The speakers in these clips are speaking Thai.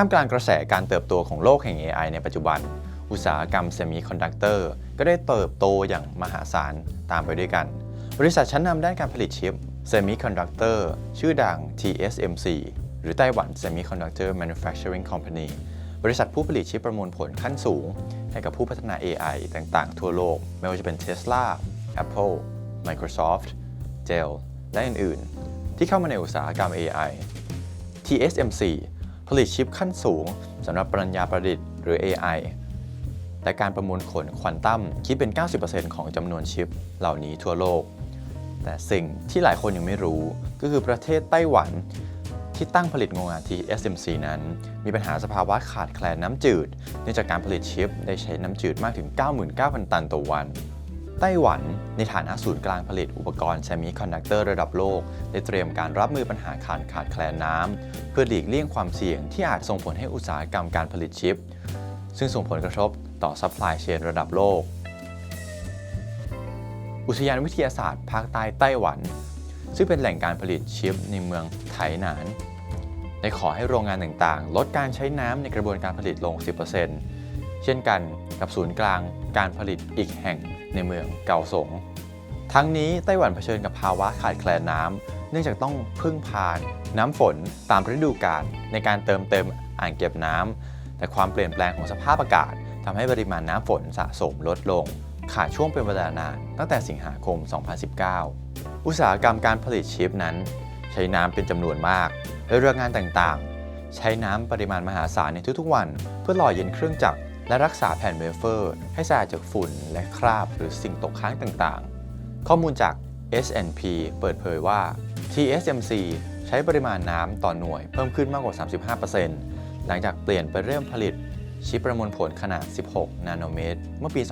ท่ามกลางกระแสการเติบโตของโลกแห่ง AI ในปัจจุบัน อุตสาหกรรมเซมิคอนดักเตอร์ก็ได้เติบโตอย่างมหาศาลตามไปด้วยกัน บริษัทชั้นนำด้านการผลิตชิปเซมิคอนดักเตอร์ชื่อดัง TSMC หรือไต้หวัน Semiconductor Manufacturing Company บริษัทผู้ผลิตชิปประมวลผลขั้นสูง ให้กับผู้พัฒนา AI ต่างๆ ทั่วโลก ไม่ว่าจะเป็น Tesla Apple Microsoft Dell และอื่น ๆ ที่เข้ามาในอุตสาหกรรม AI TSMC ผลิตชิปขั้นสูงสำหรับปรัญญาประดิษฐ์หรือ AI แต่การประมวลผลควอนตัมคิดเป็น 90%ของจำนวนชิปเหล่านี้ทั่วโลก แต่สิ่งที่หลายคนยังไม่รู้ก็คือประเทศไต้หวันที่ตั้งผลิตโรงงาน TSMC นั้น มีปัญหาสภาวะขาดแคลนน้ำจืด เนื่องจากการผลิตชิปได้ใช้น้ำจืดมากถึง 99,000 ตันต่อวัน ไต้หวันในฐานะศูนย์กลางผลิตอุปกรณ์เซมิคอนดักเตอร์ระดับโลก ได้เตรียมการรับมือปัญหาขาดขาดแคลนน้ำ เพื่อหลีกเลี่ยงความเสี่ยงที่อาจส่งผลให้อุตสาหกรรมการผลิตชิป ซึ่งส่งผลกระทบต่อซัพพลายเชนระดับโลก อุทยานวิทยาศาสตร์ภาคใต้ไต้หวัน ซึ่งเป็นแหล่งการผลิตชิปในเมืองไถหนาน ได้ขอให้โรงงานต่างๆ ลดการใช้น้ำในกระบวนการผลิตลง 10%เช่นกันกับศูนย์กลางการผลิตอีกแห่ง ในเมืองเกาสง ทั้งนี้ไต้หวันเผชิญกับภาวะขาดแคลนน้ำเนื่องจากต้องพึ่งพานน้ำฝนตามฤดูกาลในการเติมเต็มอ่างเก็บน้ำแต่ความเปลี่ยนแปลงของสภาพอากาศทำให้ปริมาณน้ำฝนสะสมลดลง ขาดช่วงเป็นเวลานานตั้งแต่สิงหาคม 2019 อุตสาหกรรมการผลิตชิปนั้น ใช้น้ำเป็นจำนวนมากโดยโรงงานต่างๆ ใช้น้ำปริมาณมหาศาลในทุกๆวัน เพื่อหล่อเย็นเครื่องจักร และรักษาแผ่นเวเฟอร์ ให้สะอาดจากฝุ่นและคราบหรือสิ่งตกค้างต่างๆ ข้อมูลจาก S&P เปิดเผยว่า TSMC ใช้ปริมาณน้ำต่อหน่วยเพิ่มขึ้นมากกว่า 35%หลังจากเปลี่ยนไปเริ่มผลิตชิปประมวลผลขนาด 16 นาโนเมตร เมื่อปี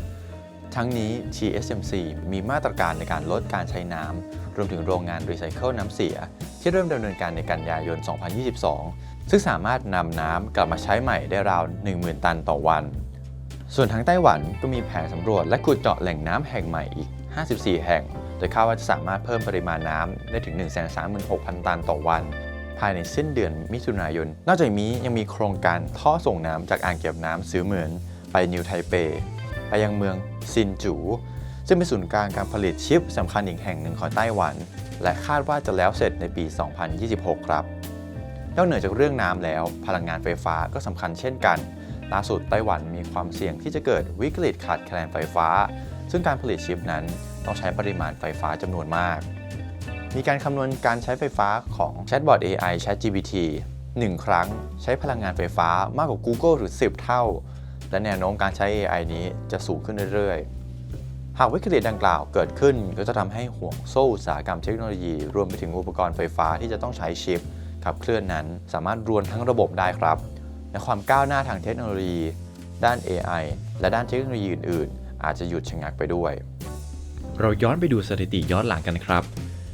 2558 ทั้งนี้ TSMC มีมาตรการในการลดการใช้น้ำ รวมถึงโรงงานรีไซเคิลน้ำเสีย ที่เริ่มดำเนินการในกันยายน 2022 ซึ่งสามารถนำน้ำกลับมาใช้ใหม่ได้ราว 10,000 ตันต่อวัน ส่วนทางไต้หวันก็มีแผนสำรวจและขุดเจาะแหล่งน้ำแห่งใหม่อีก 54 แห่ง โดยคาดว่าจะสามารถเพิ่มปริมาณน้ำได้ถึง 136,000 ตันต่อวัน ภายในสิ้นเดือนมิถุนายน นอกจากนี้ยังมีโครงการท่อส่งน้ำจากอ่างเก็บน้ำซื้อเหมือน ไปนิวไทเป ไปยังเมืองซินจูซึ่งเป็นศูนย์กลางการผลิตชิปสำคัญอีกแห่งหนึ่งของไต้หวัน และคาดว่าจะแล้วเสร็จในปี 2026 ครับ นอกเหนือจากเรื่องน้ำแล้ว พลังงานไฟฟ้าก็สำคัญเช่นกัน ล่าสุดไต้หวันมีความเสี่ยงที่จะเกิดวิกฤตขาดแคลนไฟฟ้า ซึ่งการผลิตชิปนั้นต้องใช้ปริมาณไฟฟ้าจำนวนมาก มีการคำนวณการใช้ไฟฟ้าของแชทบอท AI ChatGPT 1 ครั้งใช้พลังงานไฟฟ้ามากกว่า Google ถึง10 เท่า และแนวโน้มการใช้ AI นี้จะสูงขึ้นเรื่อยๆ หากวิกฤตดังกล่าวเกิดขึ้นก็จะทำให้ห่วงโซ่อุตสาหกรรมเทคโนโลยี รวมไปถึงอุปกรณ์ไฟฟ้าที่จะต้องใช้ชิป ขับเคลื่อนนั้นสามารถรวนทั้งระบบได้ครับและความก้าวหน้าทางเทคโนโลยี ด้าน AI และด้านเทคโนโลยีอื่น ๆ อาจจะหยุดชะงักไปด้วย เราย้อนไปดูสถิติย้อนหลังกันครับ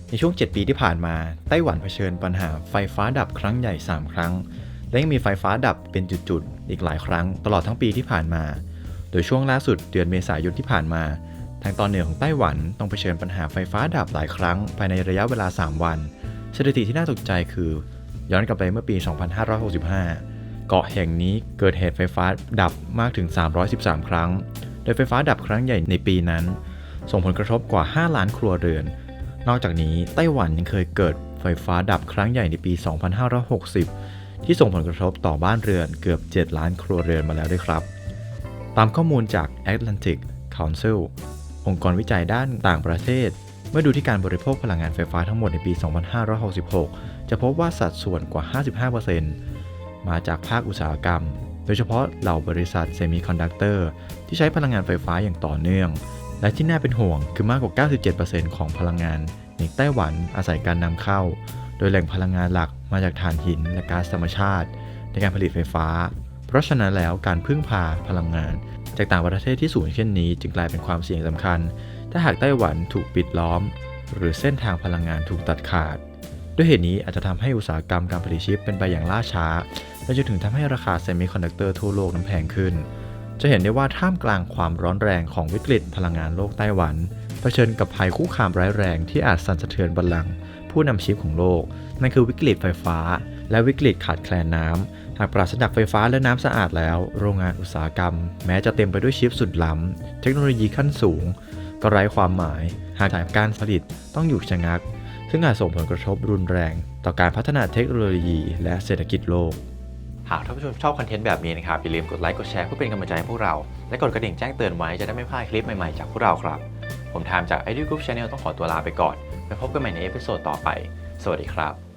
ในช่วง 7 ปีที่ผ่านมาไต้หวันเผชิญปัญหาไฟฟ้าดับครั้งใหญ่ 3 ครั้ง และยังมีไฟฟ้าดับเป็นจุด ๆ อีกหลายครั้ง ตลอดทั้งปีที่ผ่านมา โดยช่วงล่าสุดเดือนเมษายนที่ผ่านมาทางตอนเหนือของไต้หวันต้องเผชิญปัญหาไฟฟ้าดับหลายครั้งภายในระยะเวลา 3 วัน สถิติที่น่าตกใจคือ ย้อนกลับไปเมื่อปี 2565 เกาะแห่งนี้เกิดเหตุไฟฟ้าดับมากถึง 313 ครั้ง โดยไฟฟ้าดับครั้งใหญ่ในปีนั้น ส่งผลกระทบกว่า 5 ล้านครัวเรือน นอกจากนี้ไต้หวันยังเคยเกิดไฟฟ้าดับครั้งใหญ่ในปี 2560 ที่ส่งผลกระทบต่อบ้านเรือนเกือบ 7 ล้านครัวเรือนมาแล้วด้วยครับ ตามข้อมูลจาก Atlantic Council องค์กรวิจัยด้านต่างประเทศ เมื่อดูที่การบริโภคพลังงานไฟฟ้าทั้งหมดในปี 2566 จะพบว่าสัดส่วนกว่า 55%มาจากภาคอุตสาหกรรม โดยเฉพาะเหล่าบริษัทเซมิคอนดักเตอร์ที่ใช้พลังงานไฟฟ้าอย่างต่อเนื่อง และที่น่าเป็นห่วงคือมากกว่า 97%ของพลังงานในไต้หวันอาศัยการนำเข้า โดยแหล่งพลังงานหลักมาจากถ่านหินและก๊าซธรรมชาติ ในการผลิตไฟฟ้า เพราะฉะนั้นแล้วการพึ่งพาพลังงาน จากต่างประเทศที่สูงเช่นนี้จึงกลายเป็นความเสี่ยงสำคัญ ถ้าหากไต้หวันถูกปิดล้อม หรือเส้นทางพลังงานถูกตัดขาด ด้วยเหตุนี้อาจจะทำให้อุตสาหกรรมการผลิตชิปเป็นไปอย่างล่าช้า และจนถึงทำให้ราคาเซมิคอนดักเตอร์ทั่วโลกนั้นแพงขึ้น จะเห็นได้ว่าท่ามกลางความร้อนแรงของวิกฤตพลังงานโลกไต้หวันเผชิญกับภัยคุกคามร้ายแรงที่อาจสั่นสะเทือนบัลลังก์ผู้นำชิปของโลก นั่นคือวิกฤตไฟฟ้า และวิกฤตขาดแคลนน้ำหากปราศจากไฟฟ้าและน้ำสะอาดแล้ว โรงงานอุตสาหกรรม แม้จะเต็มไปด้วยชิปสุดล้ำเทคโนโลยีขั้นสูง ก็ไร้ความหมาย หากการผลิตต้องหยุดชะงัก ซึ่งอาจส่งผลกระทบรุนแรง ต่อการพัฒนาเทคโนโลยีและเศรษฐกิจโลก หากท่านผู้ชมชอบคอนเทนต์แบบนี้นะครับ อย่าลืมกดไลค์ กดแชร์เพื่อเป็นกำลังใจให้พวกเรา และกดกระดิ่งแจ้งเตือนไว้จะได้ไม่พลาดคลิปใหม่ ๆ จากพวกเราครับ ผมทามจาก i d ิ Group Channel ต้องขอตัวลาไปก่อน ไปพบกันใหม่ในเอพิโซดต่อไป สวัสดีครับ